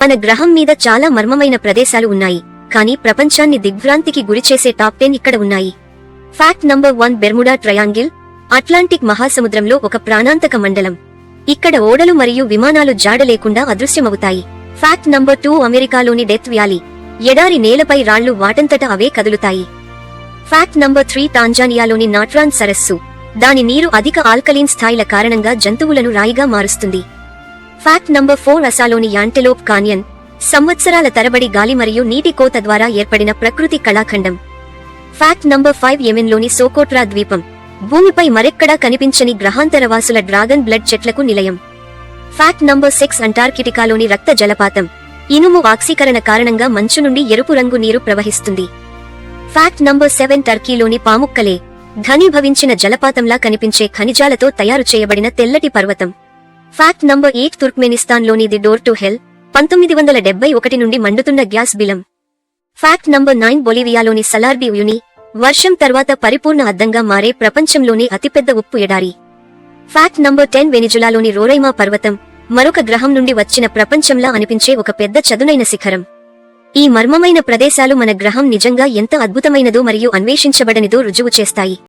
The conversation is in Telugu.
మన గ్రహం మీద చాలా మర్మమైన ప్రదేశాలు ఉన్నాయి కానీ ప్రపంచాన్ని దిగ్భ్రాంతికి గురిచేసే టాప్ టెన్ ఇక్కడ ఉన్నాయి. Fact number one Bermuda Triangle Atlantic మహాసముద్రంలో ఒక ప్రాణాంతక మండలం. ఇక్కడ ఓడలు మరియు విమానాలు జాడ లేకుండా అదృశ్యమవుతాయి. ఫ్యాక్ట్ నంబర్ టూ అమెరికాలోని డెత్ వ్యాలీ ఎడారి నేలపై రాళ్ళు వాటంతట అవే కదులుతాయి. ఫ్యాక్ట్ నంబర్ త్రీ టాంజానియాలోని నాట్రాన్ సరస్సు దాని నీరు అధిక ఆల్కలీన్ స్థాయిల కారణంగా జంతువులను రాయిగా మారుస్తుంది. ఫ్యాక్ట్ నంబర్ ఫోర్ అసాలోని యాంటెలోప్ కాన్యన్ సంవత్సరాల తరబడి గాలి మరియు నీటి కోత ద్వారా ఏర్పడిన ప్రకృతి కళాఖండం. ఫ్యాక్ట్ నంబర్ ఫైవ్ యెమెన్లోని సోకోట్రా ద్వీపం. భూమిపై మరెక్కడా కనిపించని గ్రహాంతరవాసుల డ్రాగన్ బ్లడ్ చెట్లకు నిలయం. ఫ్యాక్ట్ నంబర్ సిక్స్ అంటార్కిటికాలోని రక్త జలపాతం. ఇనుము ఆక్సీకరణ కారణంగా మంచు నుండి ఎరుపు రంగు నీరు ప్రవహిస్తుంది. ఫ్యాక్ట్ నంబర్ సెవెన్ టర్కీలోని పాముక్కలే ఘనీభవించిన జలపాతంలా కనిపించే ఖనిజాలతో తయారు చేయబడిన తెల్లటి పర్వతం. ఫ్యాక్ట్ నంబర్ ఎయిట్ తుర్క్మెనిస్తాన్లోని ది డోర్ టు హెల్ పంతొమ్మిది వందల డెబ్బై ఒకటి నుండి మండుతున్న గ్యాస్ బిలం. ఫ్యాక్ట్ నంబర్ నైన్ బొలివియాలోని సలార్బి యుని వర్షం తర్వాత పరిపూర్ణ అద్దంగా మారే ప్రపంచంలోని అతిపెద్ద ఉప్పు ఎడారి. ఫ్యాక్ట్ నంబర్ టెన్ వెనిజులాలోని రోరైమా పర్వతం మరొక గ్రహం నుండి వచ్చిన ప్రపంచంలా అనిపించే ఒక పెద్ద చదునైన శిఖరం. ఈ మర్మమైన ప్రదేశాలు మన గ్రహం నిజంగా ఎంత అద్భుతమైనదో మరియు అన్వేషించబడనిదో రుజువు చేస్తాయి.